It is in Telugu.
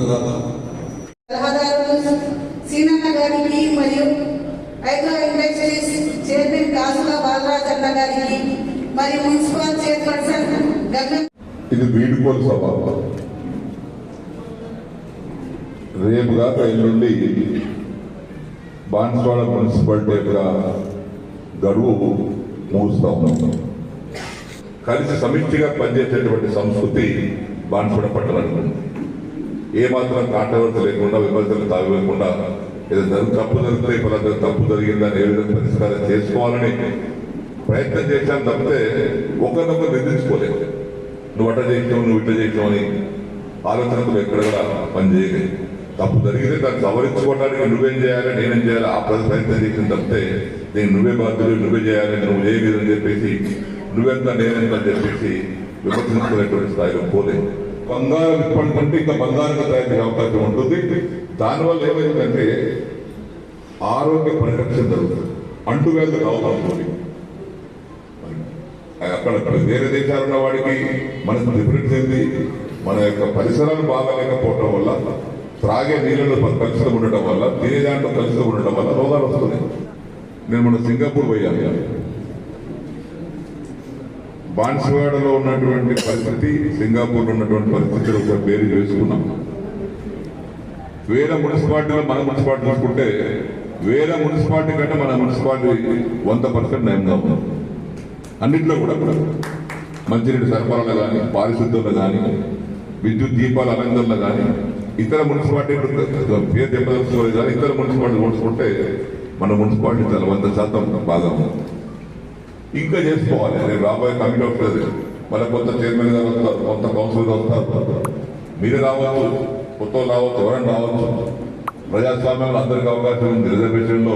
కదా సలహాదారులు సీనన్న గారికి మరియు ఐగ్రో ఇండస్ట్రీస్ చైర్మన్ కాసుల బాలరాజన్న గారికి మరియు మున్సిపల్ చైర్పర్సన్ గంగ ఇది వీడుకోలు సభ రేపు కాక ఎల్లుండి బాన్స్వాడ మున్సిపాలిటీ యొక్క గడువు ముగుస్తా ఉన్నాం కలిసి సమిష్టిగా పనిచేసేటువంటి సంస్కృతి బాన్స్వాడ పట్టణంలో ఏమాత్రం ఏ కాంట్రవర్సీ లేకుండా విమర్శలు తాగలేకుండా ఏదో జరుగు తప్పు జరిగితే ఇప్పుడు తప్పు జరిగిందని ఏ విధంగా పరిష్కారం చేసుకోవాలని ప్రయత్నం చేశాను తప్పితే ఒకరినొకరు నిందించుకోలేదు నువ్వు అట్ట చేసావు నువ్వు ఇట్లా చేసావు అని ఆలోచనకు ఎక్కడ కూడా పని చేయలేదు తప్పు జరిగితే దాన్ని సవరించుకోవడానికి నువ్వేం చేయాలి నేనేం చేయాలి ఆ ప్రతి ప్రయత్నం చేసిన తప్పితే నేను నువ్వే బాధ్యులు నువ్వే చేయాలి నువ్వు చేయలేదని చెప్పేసి నువ్వెంత నేనెంత అని చెప్పేసి విమర్శించుకునేటువంటి స్థాయిలో పోలేదు బంగారం ఇప్పటికంటే ఇంకా బంగారం తయారు అవకాశం ఉంటుంది. దానివల్ల ఏమైందంటే ఆరోగ్య పరిరక్షణ జరుగుతుంది. అంటువ్యాధులు రావుతుంది అక్కడక్కడ వేరే దేశాలు ఉన్న వాడికి మనకు డిఫరెన్స్ ఏంది మన యొక్క పరిసరాలు బాగాలేకపోవటం వల్ల త్రాగే నీళ్ళలో కలుషితం ఉండటం వల్ల తినే దాంట్లో కలుషితం ఉండటం వల్ల రోగాలు వస్తున్నాయి. నేను మన సింగపూర్ పోయాను. బాన్స్వాడలో ఉన్నటువంటి పరిస్థితి సింగపూర్లో ఉన్నటువంటి పరిస్థితులు ఒక పేరు చేసుకున్నాం వేరే మున్సిపాలిటీలో మన మున్సిపాలిటీ చూసుకుంటే వేరే మున్సిపాలిటీ కంటే మన మున్సిపాలిటీ వంద పర్సెంట్ నయంగా ఉన్నాం అన్నింటిలో కూడా కూడా. మంచినీటి సరఫరాలో కానీ పారిశుద్ధ్యంలో కానీ విద్యుత్ దీపాల అలంకరణలో కానీ ఇతర మున్సిపాలిటీ పేరు దెబ్బతలుసుకోలేదు కానీ ఇతర మున్సిపాలిటీ చూసుకుంటే మన మున్సిపాలిటీ చాలా వంద శాతం బాగా ఉంది ఇంకా చేసుకోవాలి. రేపు రాబోయే కమిటీ వస్తుంది. మన కొత్త చైర్మన్ గారు వస్తారు. కొత్త కౌన్సిలర్ వస్తారు. మీరు రావచ్చు. కొత్త రావచ్చు. ఎవరైనా రావచ్చు. ప్రజాస్వామ్యంలో అందరికీ అవకాశం ఉంది. రిజర్వేషన్లో